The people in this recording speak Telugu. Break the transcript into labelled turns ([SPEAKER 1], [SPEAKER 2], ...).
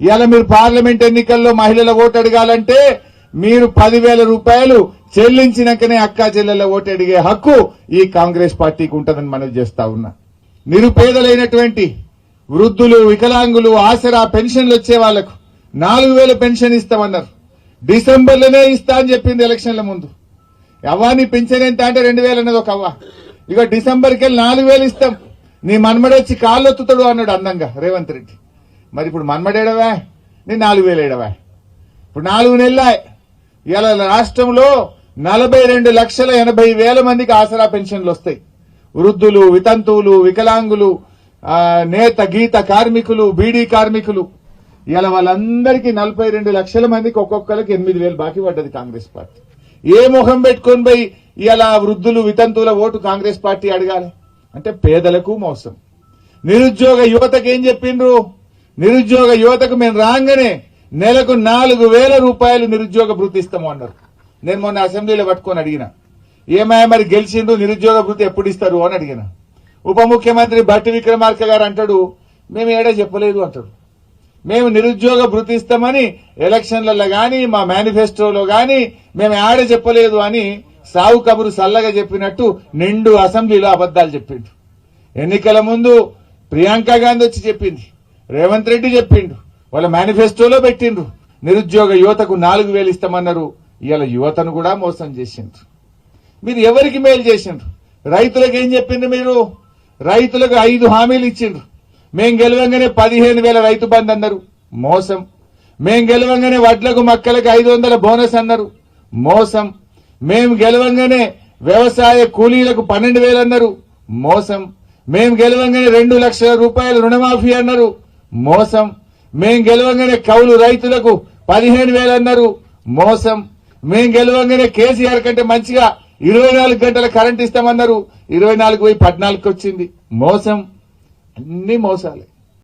[SPEAKER 1] ఇవాళ మీరు పార్లమెంట్ ఎన్నికల్లో మహిళల ఓటు అడగాలంటే మీరు పదివేల రూపాయలు చెల్లించినాకనే అక్కా చెల్లెల ఓటు అడిగే హక్కు ఈ కాంగ్రెస్ పార్టీకి ఉంటుందని మనం చేస్తా ఉన్నా. నిరుపేదలైనటువంటి వృద్ధులు వికలాంగులు ఆసరా పెన్షన్లు వచ్చే వాళ్ళకు నాలుగు వేల పెన్షన్ ఇస్తామన్నారు. డిసెంబర్లోనే ఇస్తా అని చెప్పింది ఎలక్షన్ల ముందు. అవ్వాని పెన్షన్ ఎంత అంటే రెండు వేలు అన్నది ఒక అవ్వ ఇక డిసెంబర్కి వెళ్ళి నాలుగు వేలు ఇస్తాం. నీ మన్మడొచ్చి కాళ్ళొత్తుతాడు అన్నాడు అందంగా రేవంత్ రెడ్డి. మరి ఇప్పుడు మన్మడేడవా నీ నాలుగు వేలు ఏడవా ఇప్పుడు నాలుగు నెలల. ఇలా రాష్ట్రంలో నలభై రెండు లక్షల ఎనభై వేల మందికి ఆసరా పెన్షన్లు వస్తాయి. వృద్ధులు వితంతువులు వికలాంగులు నేత గీత కార్మికులు బీడీ కార్మికులు. ఇలా వాళ్ళందరికీ నలభై రెండు లక్షల మందికి ఒక్కొక్కరికి ఎనిమిది వేలు బాకీ పడ్డది కాంగ్రెస్ పార్టీ. ఏ ముఖం పెట్టుకొని పోయి ఇలా వృద్ధులు వితంతువుల ఓటు కాంగ్రెస్ పార్టీ అడగాలి? అంటే పేదలకు మోసం. నిరుద్యోగ యువతకు ఏం చెప్పిండ్రు? నిరుద్యోగ యువతకు మేము రాగానే నెలకు నాలుగు వేల రూపాయలు నిరుద్యోగ భృతి ఇస్తాము అన్నారు. నేను మొన్న అసెంబ్లీలో పట్టుకొని అడిగిన. ఏమయ్య మరి గెలిచిండ్రు? నిరుద్యోగ భృతి ఎప్పుడు ఇస్తారు అని అడిగిన. ఉప ముఖ్యమంత్రి భట్టి విక్రమార్క గారు అంటాడు మేము ఏడా చెప్పలేదు అంటాడు. మేము నిరుద్యోగ భృతి ఇస్తామని ఎలక్షన్లలో కానీ మా మేనిఫెస్టోలో కానీ మేము ఆడ చెప్పలేదు అని సావు కబురు సల్లగా చెప్పినట్టు నిండు అసెంబ్లీలో అబద్దాలు చెప్పిండు. ఎన్నికల ముందు ప్రియాంక గాంధీ వచ్చి చెప్పింది. రేవంత్ రెడ్డి చెప్పిండు. వాళ్ళ మేనిఫెస్టోలో పెట్టిండ్రు నిరుద్యోగ యువతకు నాలుగు వేలు ఇస్తామన్నారు. ఇవాళ యువతను కూడా మోసం చేసిండ్రు. మీరు ఎవరికి మేలు చేసిండ్రు? రైతులకు ఏం చెప్పిండ్రు మీరు? రైతులకు ఐదు హామీలు ఇచ్చిండ్రు. మేం గెలవంగానే పదిహేను వేల రైతు బంద్ అన్నారు. మోసం. మేం గెలవంగానే వడ్లకు మక్కలకు ఐదు వందల బోనస్ అన్నారు. మోసం. మేం గెలవంగానే వ్యవసాయ కూలీలకు పన్నెండు వేలు అన్నారు. మోసం. మేం గెలవంగానే రెండు లక్షల రూపాయల రుణమాఫీ అన్నారు. మోసం. మేం గెలవంగానే కౌలు రైతులకు పదిహేను వేలు అన్నారు. మోసం. మేం గెలవంగానే కేసీఆర్ కంటే మంచిగా ఇరవై నాలుగు గంటల కరెంట్ ఇస్తామన్నారు. ఇరవై నాలుగు పోయి పద్నాలుగుకి వచ్చింది. మోసం. అన్ని మోసాలే.